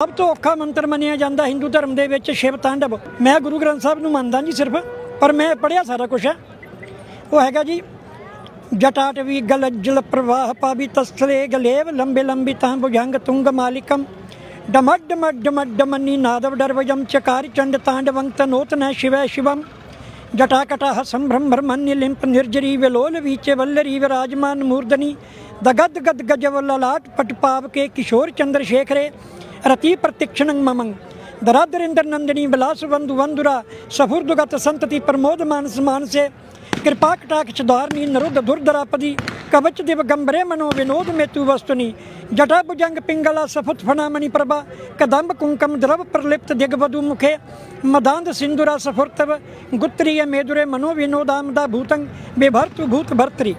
ਸਭ ਤੋਂ ਔਖਾ ਮੰਤਰ ਮੰਨਿਆ ਜਾਂਦਾ ਹਿੰਦੂ ਧਰਮ ਦੇ ਵਿੱਚ ਸ਼ਿਵ ਤਾਂਡਵ। ਮੈਂ ਗੁਰੂ ਗ੍ਰੰਥ ਸਾਹਿਬ ਨੂੰ ਮੰਨਦਾ ਜੀ ਸਿਰਫ, ਪਰ ਮੈਂ ਪੜਿਆ ਸਾਰਾ ਕੁਝ ਹੈ। ਉਹ ਹੈਗਾ ਜੀ ਜਟਾਵੀ ਗਲ ਜਲ ਪ੍ਰਵਾਹ ਪਾਵੀ ਤਸਲੇ ਗਲੇਵ, ਲੰਬੇ ਲੰਬੀ ਤਾਂ ਭੁਜੰਗ ਤੁੰਗ ਮਾਲਿਕਮ ਡਮਡ ਮਡ ਡਮਡ ਮਨੀ ਨਾਦਵ ਡਰਵਜਮ ਚਕਾਰ ਚੰਡ ਤਾਂਡਵੰ ਤਨੋਤ ਨ ਸ਼ਿਵੈ ਸ਼ਿਵਮ ਜਟਾਕਟਾ ਸੰਭ੍ਰਮ ਬ੍ਰਹਮਨਿ ਲਿੰਪ ਨਿਰਜਰੀ ਵਿਲੋਲ ਵੀਚੇ ਵੱਲਰੀ ਵਿਰਾਜਮਾਨ ਮੂਰਧਨੀ। ਦਗਦ ਗਦ ਗਜਵ ਲਲਾਟ ਪਟ ਪਾਵ ਕੇ ਕਿਸ਼ੋਰ ਚੰਦਰ ਸ਼ੇਖਰੇ। ਰਤੀ ਪ੍ਰਤਿਕਸ਼ਣੰ ਮਮੰ ਦਰਾਦਰਿੰਦਰ ਨੰਦਨੀ ਵਿਲਾਸ ਬੰਧु ਵੰਦੁਰਾ ਸਫੁਰਦੁਗਤ ਸੰਤਤੀ ਪ੍ਰਮੋਦ ਮਾਨਸ ਮਾਨਸੇ ਕਿਰਪਾ ਕਟਾਕਸ਼ ਧਾਰਨੀ ਨਰੁਦ ਦੁਰਦਰਾਪਦੀ ਕਵਚ ਦਿਵ ਗੰਭਰੇ ਮਨੋ ਵਿਨੋਦ ਮੇਤੂ ਵਸਤੁਨੀ ਜਟਾ ਭੁਜੰਗ ਪਿੰਗਲਾ ਸਫੁਤ ਫਨਾਮਣੀ ਪ੍ਰਭਾ ਕਦੰਬ ਕੁੰਕਮ ਦਰਵ ਪ੍ਰਲਿਪਤ ਦਿਗਵਦੂ ਮੁਖੇ ਮਦਾਂਦ ਸਿੰਧੁਰਾ ਸਫੁਰਤਵ ਗੁੱਤਰੀਏ ਮੇਦੁਰੇ ਮਨੋ ਵਿਨੋਦਾਮਦਾ ਭੂਤੰ ਬਿਭਰਤੁ ਭੂਤ ਭਰਤਰੀ